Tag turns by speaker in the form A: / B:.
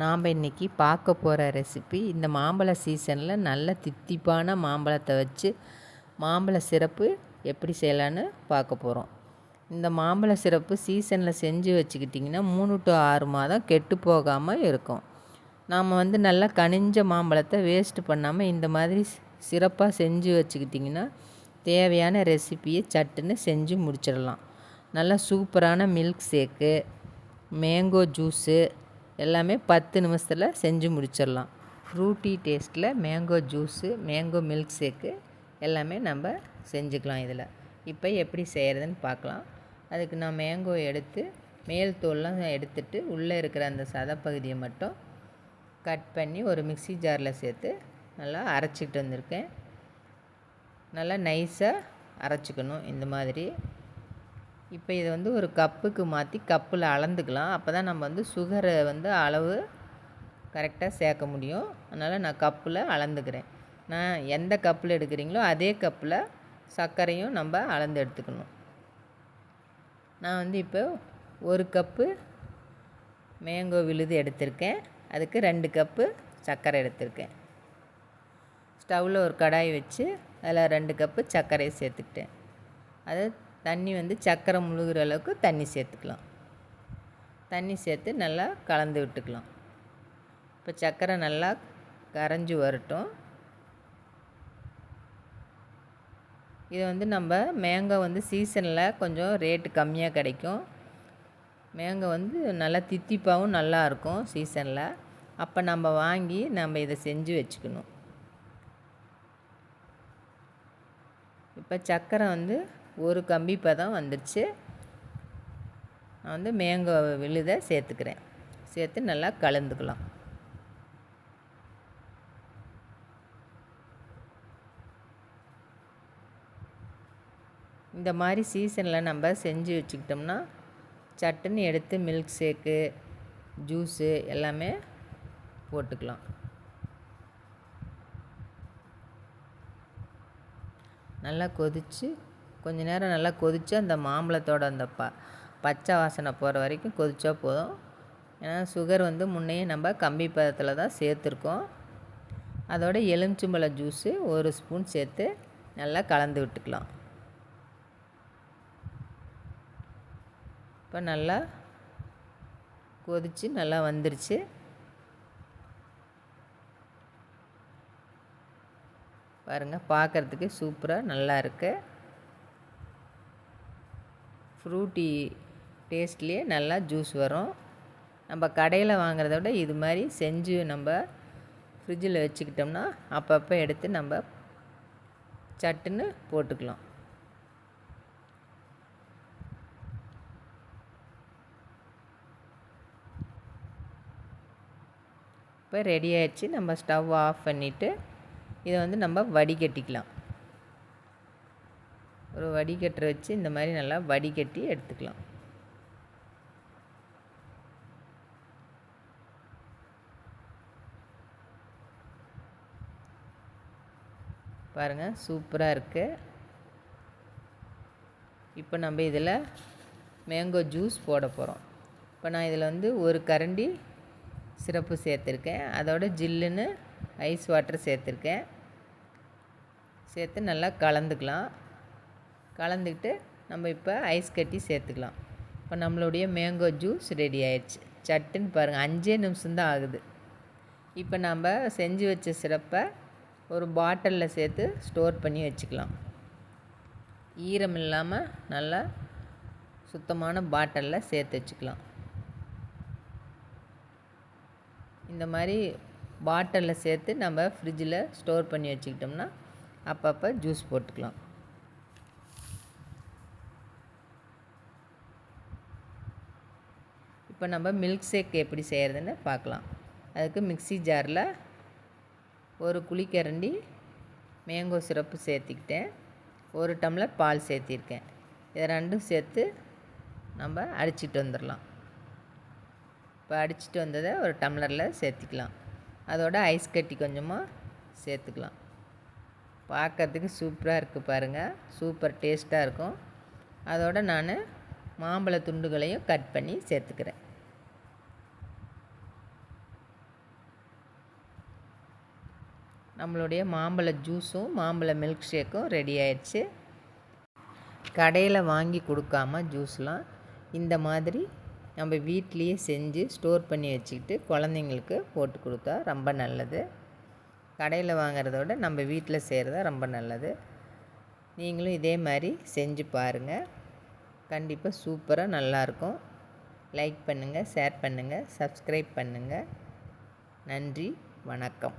A: நாம் இன்றைக்கி பார்க்க போகிற ரெசிபி இந்த மாம்பழ சீசனில் நல்ல தித்திப்பான மாம்பழத்தை வச்சு மாம்பழ சிறப்பு எப்படி செய்யலான்னு பார்க்க போகிறோம். இந்த மாம்பழ சிறப்பு சீசனில் செஞ்சு வச்சுக்கிட்டிங்கன்னா மூணு டு ஆறு மாதம் கெட்டு போகாமல் இருக்கும். நாம் வந்து நல்லா கனிஞ்ச மாம்பழத்தை வேஸ்ட் பண்ணாமல் இந்த மாதிரி சிறப்பாக செஞ்சு வச்சுக்கிட்டிங்கன்னா தேவையான ரெசிப்பியை சட்டுன்னு செஞ்சு முடிச்சிடலாம். நல்லா சூப்பரான மில்க் ஷேக்கு மேங்கோ ஜூஸு எல்லாமே பத்து நிமிஷத்தில் செஞ்சு முடிச்சிடலாம். ஃப்ரூட்டி டேஸ்ட்டில் mango juice mango milk shake எல்லாமே நம்ம செஞ்சுக்கலாம் இதில். இப்போ எப்படி செய்கிறதுன்னு பார்க்கலாம். அதுக்கு நான் மேங்கோ எடுத்து மேல் தோல்லாம் எடுத்துட்டு உள்ளே இருக்கிற அந்த சதப்பகுதியை மட்டும் கட் பண்ணி ஒரு மிக்சி ஜாரில் சேர்த்து நல்லா அரைச்சிட்டு வந்திருக்கேன். நல்லா நைஸாக அரைச்சிக்கணும் இந்த மாதிரி. இப்போ இதை வந்து ஒரு கப்புக்கு மாற்றி கப்பில் அளந்துக்கலாம். அப்போ தான் நம்ம வந்து சுகரை வந்து அளவு கரெக்டாக சேர்க்க முடியும். அதனால் நான் கப்பில் அளந்துக்கிறேன். நான் எந்த கப்பில் எடுக்கிறீங்களோ அதே கப்பில் சர்க்கரையும் நம்ம அளந்து எடுத்துக்கணும். நான் வந்து இப்போ ஒரு கப்பு மேங்கோ விழுது எடுத்திருக்கேன். அதுக்கு ரெண்டு கப்பு சர்க்கரை எடுத்திருக்கேன். ஸ்டவ்வில் ஒரு கடாய் வச்சு அதில் ரெண்டு கப்பு சர்க்கரையை சேர்த்துக்கிட்டேன். அதை தண்ணி வந்து சக்கரை முழுகிற அளவுக்கு தண்ணி சேர்த்துக்கலாம். தண்ணி சேர்த்து நல்லா கலந்து விட்டுக்கலாம். இப்போ சக்கரை நல்லா கரைஞ்சி வரட்டும். இது வந்து நம்ம மேங்காய் வந்து சீசனில் கொஞ்சம் ரேட்டு கம்மியாக கிடைக்கும். மேங்காய் வந்து நல்லா தித்திப்பாகவும் நல்லாயிருக்கும் சீசனில். அப்போ நம்ம வாங்கி நம்ம இதை செஞ்சு வச்சுக்கணும். இப்போ சக்கரை வந்து ஒரு கம்பி பதம் வந்துடுச்சு நான் வந்து மேங்கோ விழுத சேர்த்துக்கிறேன். சேர்த்து நல்லா கலந்துக்கலாம். இந்த மாதிரி சீசனில் நம்ம செஞ்சு வச்சுக்கிட்டோம்னா சட்டுன்னு எடுத்து மில்க் ஷேக்கு ஜூஸு எல்லாமே போட்டுக்கலாம். நல்லா கொதித்து கொஞ்ச நேரம் நல்லா கொதித்து அந்த மாம்பழத்தோட அந்த ப பச்சை வாசனை போகிற வரைக்கும் கொதித்தா போதும். ஏன்னா சுகர் வந்து முன்னையே நம்ம கம்பி பதத்தில் தான் சேர்த்துருக்கோம். அதோட எலுமிச்சம்பழம் ஜூஸு ஒரு ஸ்பூன் சேர்த்து நல்லா கலந்து விட்டுக்கலாம். இப்போ நல்லா கொதித்து நல்லா வந்துருச்சு. பாருங்கள் பார்க்குறதுக்கு சூப்பராக நல்லா இருக்குது ஃப்ரூட்டி டேஸ்ட்லேயே நல்லா ஜூஸ் வரும். நம்ம கடையில் வாங்குறத விட இது மாதிரி செஞ்சு நம்ம ஃப்ரிட்ஜில் வச்சுக்கிட்டோம்னா அப்பப்போ எடுத்து நம்ம சட்டுன்னு போட்டுக்கலாம். இப்போ ரெடி ஆயிடுச்சு. நம்ம ஸ்டவ் ஆஃப் பண்ணிவிட்டு இதை வந்து நம்ம வடிகட்டிக்கலாம். ஒரு வடிகட்டுற வச்சு இந்த மாதிரி நல்லா வடிகட்டி எடுத்துக்கலாம். பாருங்கள் சூப்பராக இருக்குது இப்போ நம்ம இதில் மேங்கோ ஜூஸ் போட போகிறோம் இப்போ நான் இதில் வந்து ஒரு கரண்டி சிறப்பு சேர்த்துருக்கேன். அதோட ஜில்லுன்னு ஐஸ் வாட்டர் சேர்த்துருக்கேன். சேர்த்து நல்லா கலந்துக்கலாம். கலந்துக்கிட்டு நம்ம இப்போ ஐஸ் கட்டி சேர்த்துக்கலாம். இப்போ நம்மளுடைய மேங்கோ ஜூஸ் ரெடி ஆயிடுச்சு. சட்டுன்னு பாருங்கள் அஞ்சே நிமிஷம்தான் ஆகுது. இப்போ நம்ம செஞ்சு வச்ச சிறப்பை ஒரு பாட்டிலில் சேர்த்து ஸ்டோர் பண்ணி வச்சுக்கலாம். ஈரம் இல்லாமல் நல்லா சுத்தமான பாட்டிலில் சேர்த்து வச்சுக்கலாம். இந்த மாதிரி பாட்டிலில் சேர்த்து நம்ம ஃப்ரிட்ஜில் ஸ்டோர் பண்ணி வச்சுக்கிட்டோம்னா அப்பப்போ ஜூஸ் போட்டுக்கலாம். இப்போ நம்ம மில்க் ஷேக் எப்படி செய்கிறதுன்னு பார்க்கலாம். அதுக்கு மிக்சி ஜாரில் ஒரு குழிக்கரண்டி மேங்கோ சிரப்பு சேர்த்திக்கிட்டேன். ஒரு டம்ளர் பால் சேர்த்திருக்கேன். இதை ரெண்டும் சேர்த்து நம்ம அடிச்சிட்டு வந்துடலாம் இப்போ அடிச்சிட்டு வந்ததை ஒரு டம்ளரில் சேர்த்திக்கலாம். அதோட ஐஸ் கட்டி கொஞ்சமாக சேர்த்துக்கலாம். பார்க்கறதுக்கு சூப்பராக இருக்குது பாருங்கள் சூப்பர் டேஸ்ட்டாக இருக்கும். அதோட நான் மாம்பழ துண்டுகளையும் கட் பண்ணி சேர்த்துக்கிறேன். நம்மளுடைய மாம்பழ ஜூஸும் மாம்பழ மில்க் ஷேக்கும் ரெடி ஆயிடுச்சு. கடையில் வாங்கி கொடுக்காம ஜூஸ்லாம் இந்த மாதிரி நம்ம வீட்லேயே செஞ்சு ஸ்டோர் பண்ணி வச்சுக்கிட்டு குழந்தைங்களுக்கு போட்டு கொடுத்தா ரொம்ப நல்லது. கடையில் வாங்குறத விட நம்ம வீட்டில் செய்கிறதா ரொம்ப நல்லது. நீங்களும் இதே மாதிரி செஞ்சு பாருங்கள் கண்டிப்பாக சூப்பராக நல்லாயிருக்கும் லைக் பண்ணுங்கள் ஷேர் பண்ணுங்கள் சப்ஸ்கிரைப் பண்ணுங்கள் நன்றி வணக்கம்.